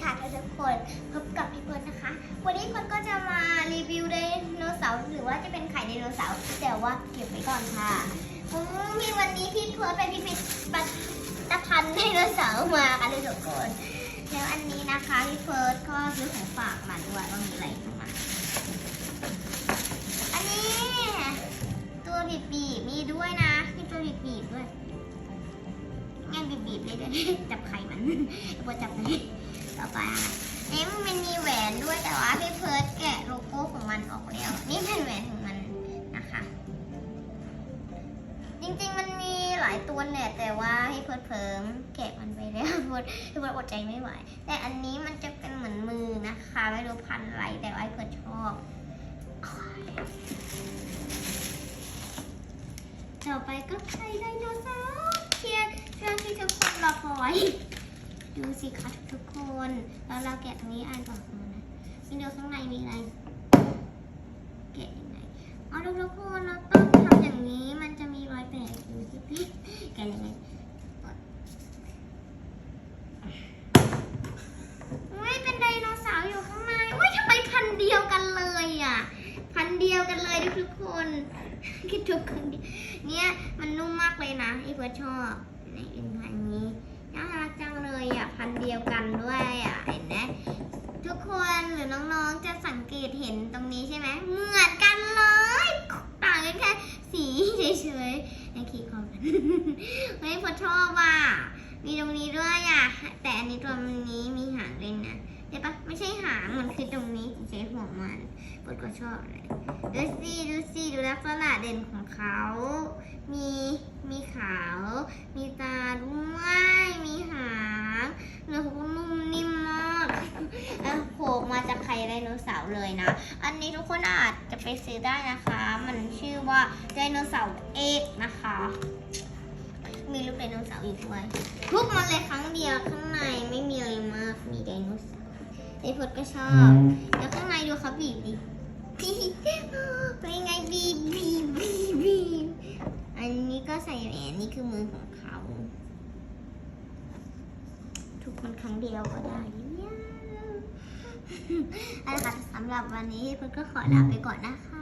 ค่ะทุกคนพบกับพี่เพิร์ดนะคะ วันนี้คนก็จะมารีวิวไดโนเสาร์หรือว่าจะเป็นไข่ไดโนเสาร์แต่ว่าเก็บไว้ก่อนค่ะมมีวันนี้พี่เพิร์ดไปพิพิธภัณฑ์ไดโนเสาร์มาค่ะทุกคนแล้วอันนี้นะคะพี่เพิร์ดก็ซื้อของฝากมาด้วยว่ามีอะไรมาอันนี้ ตัวบีบบีบมีด้วยนะมีตัวบีบบีบด้วยงานบีบบีบเลยด้วยจับไข่มันพอจับเลย ต่อไปอะนี่มันมีแหวนด้วยแต่ว่าพี่เพิร์ดแกะโลโก้ของมันออกแล้ว นี่เป็นแหวนของมันนะคะ จริงๆมันมีหลายตัวแหละแต่ว่าพี่เพิร์ดเพิ่มแกะมันไปแล้วพี่เพิร์ดพี่เพิร์ดอดใจไม่ไหว แต่อันนี้มันจะเป็นเหมือนมือนะคะไม่รู้พันอะไรแต่ว่าพี่เพิร์ดชอบต่อไปก็ไข่ไดโนเสาร์เชียร์เชื่อที่ทุกคนรอคอย ดูสิคะทุกคน แล้วเราแกะตรงนี้อ่านก่อนนะนี่ดูข้างในมีอะไร แกะยังไงอ๋อทุกคนเราต้องทำอย่างนี้ มันจะมีรอยแตกดูสิพี่แกะยังไงอุ้ยเป็นไดโนเสาร์อยู่ข้างในอุ้ยทำไมพันเดียวกันเลยอะ พันเดียวกันเลยทุกๆคนคิดทุกคนดิเนี่ยมันนุ่มมากเลยนะไอ้เพื่อชอบในเป็นพันธุ์นี้ กันด้วยอะเห็นไหมทุกคนหรือน้องๆจะสังเกตเห็นตรงนี้ใช่ไหมเหมือนกันเลยต่างกันแค่สีเฉยๆในคีย์คอมเฮ้ยเพื่อชอบอะมีตรงนี้ด้วยอะแต่อันนี้ตัวนี้มีหางเลยนะใช่ปะไม่ใช่หางมันคือตรงนี้เฉยๆหัวมันปิดก็ชอบเลยดูสิดูสิดูลักษณะเด่นของเขา มี มีขาว มีตาด้วย มีหางเนื้อเขาก็นุ่มนิ่มมากแล้วโผล่มาจากไข่ไดโนเสาร์เลยนะ อันนี้ทุกคนอาจจะไปซื้อได้นะคะ มันชื่อว่าไดโนเสาร์เอกนะคะ มีรูปไดโนเสาร์อีกด้วยทุบมันเลยครั้งเดียวข้างในไม่มีอะไรมาก มีไดโนเสาร์ไอพดก็ชอบแล้วข้างในดูเขาบีบดิเป็นไงบีบบีบบีบบีบอันนี้ก็ใส่แหวนนี่คือมือของเขา ทุกคนครั้งเดียวก็ได้เนี่ย เอาละค่ะสำหรับวันนี้เพื่อนก็ขอลาไปก่อนนะคะ